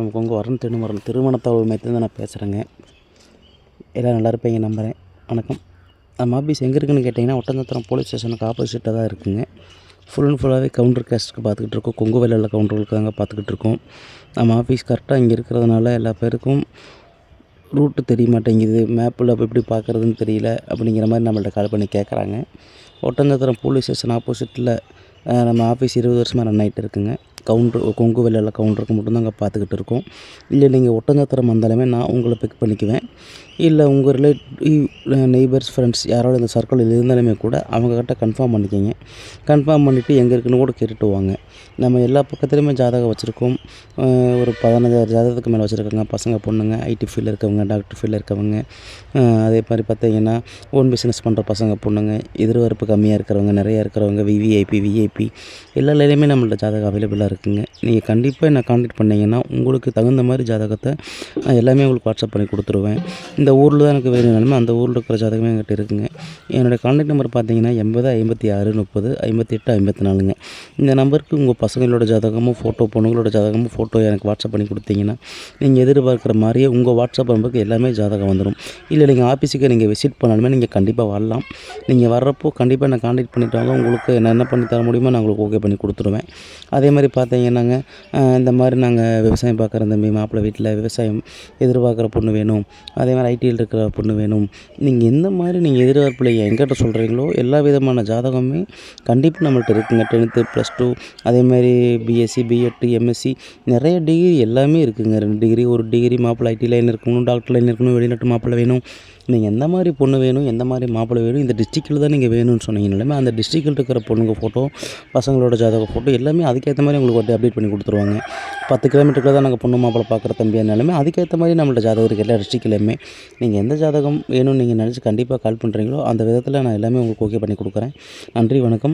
நமக்கு உங்கள் வரணும் திருமணம் திருமணத்தவள் மையத்துலேருந்து நான் பேசுகிறேங்க எல்லோரும் நல்லா இருப்பீங்க நம்புகிறேன் வணக்கம். நம்ம ஆஃபீஸ் எங்கே இருக்குன்னு கேட்டிங்கன்னா ஒட்டந்தத்திரம் போலீஸ் ஸ்டேஷனுக்கு ஆப்போசிட்டாக தான் இருக்குங்க. ஃபுல் அண்ட் ஃபுல்லாகவே கவுண்டர் கேஸ்ட்டுக்கு பார்த்துக்கிட்டு இருக்கோம். கொங்கு வேலையில் கவுண்டர்களுக்கு தாங்க பார்த்துக்கிட்டு இருக்கோம். நம்ம ஆஃபீஸ் கரெக்டாக இங்கே இருக்கிறதுனால எல்லா பேருக்கும் ரூட்டு தெரிய மாட்டேங்குது. மேப்பில் அப்போ எப்படி பார்க்குறதுன்னு தெரியல அப்படிங்கிற மாதிரி நம்மள்ட்ட கால் பண்ணி கேட்குறாங்க ஒட்டந்தத்திரம் போலீஸ் ஸ்டேஷன் ஆப்போசிட்டில் நம்ம ஆஃபீஸ் இருபது வருஷமாக ரன் ஆகிட்டு இருக்குங்க. கவுண்ட்ரு கொங்கு வேலையில் கவுண்டருக்கு மட்டும்தான் அங்கே பார்த்துக்கிட்டு இருக்கோம். இல்லை நீங்கள் ஒட்டஞ்சத்திரம் வந்தாலுமே நான் உங்களை பிக் பண்ணிக்குவேன். இல்லை உங்கள் ரிலேட்டிவ் நெய்பர்ஸ் ஃப்ரெண்ட்ஸ் யாரோட இந்த சர்க்கிளில் இருந்தாலுமே கூட அவங்கக்கிட்ட கன்ஃபார்ம் பண்ணிக்கோங்க. கன்ஃபார்ம் பண்ணிவிட்டு எங்கே இருக்குன்னு கூட கேட்டுட்டு வாங்க. நம்ம எல்லா பக்கத்துலேயுமே ஜாதகம் வச்சுருக்கோம். ஒரு பதினஞ்சாயிரம் ஜாதகத்துக்கு மேலே வச்சுருக்காங்க. பசங்க பொண்ணுங்க ஐடி ஃபீல்டில் இருக்கவங்க டாக்டர் ஃபீல்டில் இருக்கவங்க. அதே மாதிரி பார்த்தீங்கன்னா ஓன் பிஸ்னஸ் பண்ணுற பசங்க பொண்ணுங்க எதிர்பார்ப்பு கம்மியாக இருக்கிறவங்க நிறையா இருக்கிறவங்க விவிஐபி விஐபி எல்லா லைலையுமே நம்மள்ட்ட ஜாதகம் அவைலபிளாக இருக்குது இருக்குங்க நீங்கள் கண்டிப்பாக என்னை காண்டாக்ட் பண்ணிங்கன்னா உங்களுக்கு தகுந்த மாதிரி ஜாதகத்தை நான் எல்லாமே உங்களுக்கு வாட்ஸ்அப் பண்ணி கொடுத்துருவேன். இந்த ஊரில் தான் எனக்கு வேணும்னாலுமே அந்த ஊரில் இருக்கிற ஜாதகமே என்கிட்ட இருக்குங்க. என்னுடைய காண்டாக்ட் நம்பர் பார்த்தீங்கன்னா எண்பது ஐம்பத்தி ஆறு முப்பது ஐம்பத்தி எட்டு ஐம்பத்தி நாலுங்க இந்த நம்பருக்கு உங்கள் பசங்களோட ஜாதகமும் ஃபோட்டோ பொண்ணுங்களோட ஜாதகமும் ஃபோட்டோ எனக்கு வாட்ஸ்அப் பண்ணி கொடுத்தீங்கன்னா நீங்கள் எதிர்பார்க்குற மாதிரியே உங்கள் வாட்ஸ்அப் நம்பருக்கு எல்லாமே ஜாதகம் வந்துடும் இல்லை நீங்கள் ஆஃபீஸுக்கு நீங்கள் விசிட் பண்ணாலுமே நீங்கள் கண்டிப்பாக வரலாம். நீங்கள் வர்றப்போ கண்டிப்பாக என்னை காண்டாக்ட் பண்ணிட்டாலும் உங்களுக்கு என்ன என்ன பண்ணி தர முடியுமோ நான் உங்களுக்கு ஓகே பண்ணி கொடுத்துருவேன். அதே மாதிரி பார்த்தீங்கன்னாங்க இந்த மாதிரி நாங்கள் விவசாயம் பார்க்குற தம்பி மாப்பிள்ளை வீட்டில் விவசாயம் எதிர்பார்க்குற பொண்ணு வேணும் அதே மாதிரி ஐடியில் இருக்கிற பொண்ணு வேணும். நீங்கள் எந்த மாதிரி நீங்கள் எதிர்பார்ப்பில் எங்கிட்ட சொல்கிறீங்களோ எல்லா விதமான ஜாதகமே கண்டிப்பாக நம்மள்கிட்ட இருக்குங்க. டென்த்து ப்ளஸ் டூ அதேமாதிரி பிஎஸ்சி பிஎட் எம்எஸ்சி நிறைய டிகிரி எல்லாமே இருக்குதுங்க ரெண்டு டிகிரி ஒரு டிகிரி மாப்பிள்ளை ஐடி லைன் இருக்கணும் டாக்டர் லைன் இருக்கணும் வெளிநாட்டு மாப்பிள்ளை வேணும். நீங்கள் எந்த மாதிரி பொண்ணு வேணும் எந்த மாதிரி மாப்பிள்ளை வேணும் இந்த டிஸ்ட்ரிக்டில் தான் நீங்கள் வேணும்னு சொன்னீங்கனாலுமே அந்த டிஸ்ட்ரிக்டில் இருக்கிற பொண்ணுங்க ஃபோட்டோ பசங்களோட ஜாதக ஃபோட்டோ எல்லாமே அதுக்கேற்ற மாதிரி உங்களுக்கு ஒரு அப்டேட் பண்ணி கொடுத்துருவாங்க. பத்து கிலோமீட்டருக்குள்ள தான் நாங்கள் பொண்ணு மாப்பிள்ளை பார்க்குற தம்பியானாலுமே அதுக்கேற்ற மாதிரி நம்மள்ட்ட ஜாதகம் இருக்குது எல்லா டிஸ்ட்ரிக்ட்லையுமே நீங்கள் எந்த ஜாதகம் வேணும்னு நீங்கள் நினச்சி கண்டிப்பாக கால் பண்ணுறீங்களோ அந்த விதத்தில் நான் எல்லாமே உங்களுக்கு ஓகே பண்ணி கொடுக்குறேன். நன்றி வணக்கம்.